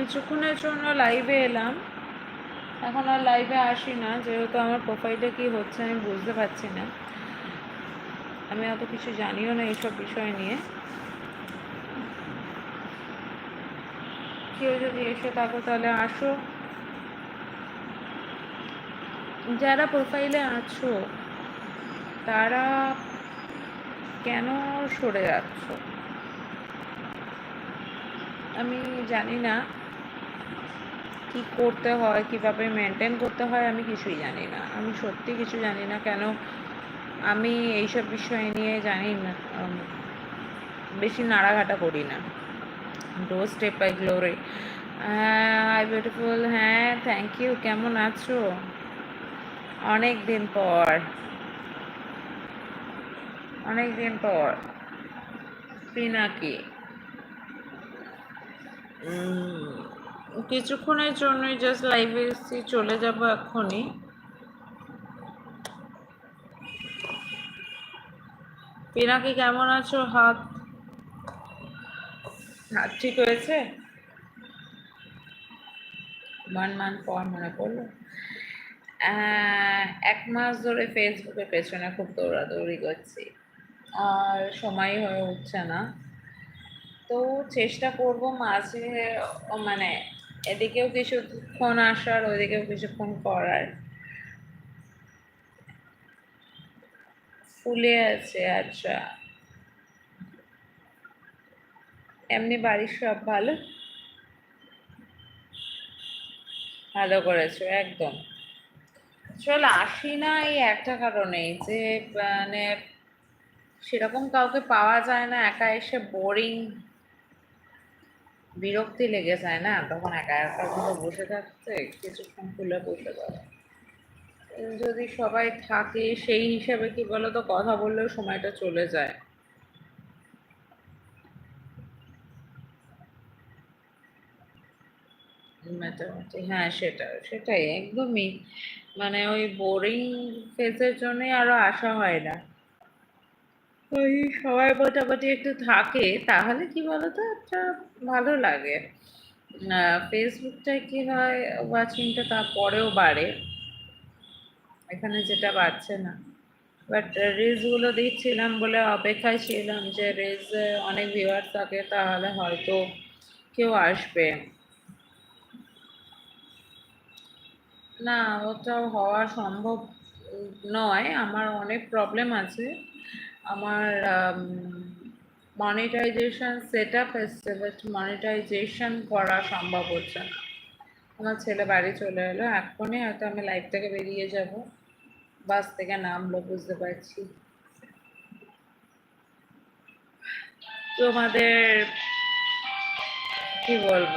কিছুক্ষণের জন্য লাইভে এলাম। এখন আর লাইভে আসি না, যেহেতু আমার প্রোফাইলে কি হচ্ছে আমি বুঝতে পারছি না। আমি অত কিছু জানিও না এইসব বিষয় নিয়ে। কেউ যদি এসে থাকো তাহলে আসো। যারা প্রোফাইলে আছো, তারা কেন সরে যাচ্ছ? আমি জানি না। কি করতে হয়, কীভাবে মেনটেন করতে হয়, আমি কিছুই জানি না। আমি সত্যি কিছু জানি না কেন আমি এইসব বিষয় নিয়ে জানি না বেশি নাড়াঘাটা করি না। ডো স্টেপ বাই গ্লোরি হাই বিউটিফুল হ্যাঁ থ্যাংক ইউ কেমন আছো? অনেক দিন পর। অনেক দিন পর। পিনাকি। কিছুক্ষণের জন্যই জাস্ট লাইভে এসেছি, চলে যাব এখনই পিনাকি, কেমন আছো? হাত হাত ঠিক হয়েছে? ওয়ান মান্থ পর মনে পড়ল। এক মাস ধরে ফেসবুকের পেছনে খুব দৌড়াদৌড়ি করছি। আর সময় হয়ে উঠছে না। তো চেষ্টা করব মাঝে মানে এদিকেও কিছুক্ষণ আসার, ওইদিকেও কিছুক্ষণ করার। ফুলে আছে আচ্ছা। এমনি বাড়ির সব ভালো? ভালো করেছ, একদম। চল, আসি না এই একটা কারণেই যে মানে সেরকম কাউকে পাওয়া যায় না, একা এসে বোরিং বিরক্তি লেগে যায় না? তখন একা একা ঘরে বসে থাকতে কিছুক্ষণ খুলে বলতে পারে। যদি সবাই থাকে, সেই হিসাবে কি বলো তো কথা বললেও সময়টা চলে যায়। মোটামুটি হ্যাঁ সেটা সেটাই, একদমই। মানে ওই বোরিং ফেজের জন্যই আরও আসা হয় না। ওই সবাই মোটামুটি একটু থাকে, তাহলে কি বলতো একটা ভালো লাগে। ফেসবুকটায় কি হয় ওয়াচিংটা তারপরেও বাড়ে। এখানে যেটা বাড়ছে না। বাট রিলসগুলো দিচ্ছিলাম বলে অপেক্ষায় ছিলাম যে রিলস অনেক ভিউয়ার থাকে, তাহলে হয়তো কেউ আসবে। না ওটা হওয়া সম্ভব নয়। আমার অনেক প্রবলেম আছে। আমার মনিটাইজেশন সেট আপ এসছে বাট মনিটাইজেশন করা সম্ভব হচ্ছে না। আমার ছেলে বাড়ি চলে এলো এখনই হয়তো আমি লাইফ থেকে বেরিয়ে যাব। বাস থেকে নামলো, বুঝতে পারছি। তোমাদের, কি বলব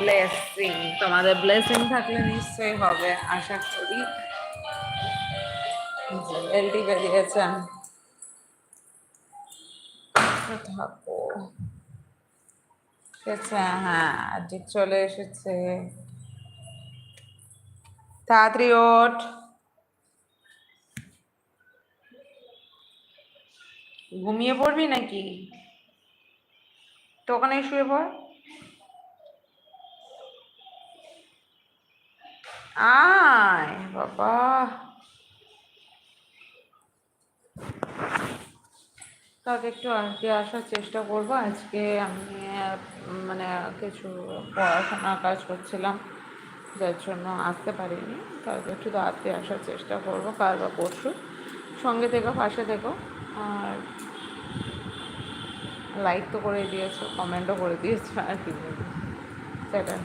ব্লেসিং তোমাদের ব্লেসিং থাকলে নিশ্চয়ই হবে, আশা করি। এলটি বেরিয়েছেন থাকো ঠিক আছে হ্যাঁ ঠিক চলে এসেছে। তাড়াতাড়ি ওঠ। ঘুমিয়ে পড়বি নাকি? তো ওখানে শুয়ে পড়। আয়, বাবা। কালকে একটু আজকে আসার চেষ্টা করব। আজকে আমি মানে কিছু পড়াশোনার কাজ করছিলাম, যার জন্য আসতে পারিনি। কালকে একটু তাড়াতাড়ি আসার চেষ্টা করব, কাল বা পরশু। সঙ্গে থেকো পাশে থেকো আর লাইক তো করে দিয়েছ কমেন্টও করে দিয়েছ, আর কি বলব। সেটা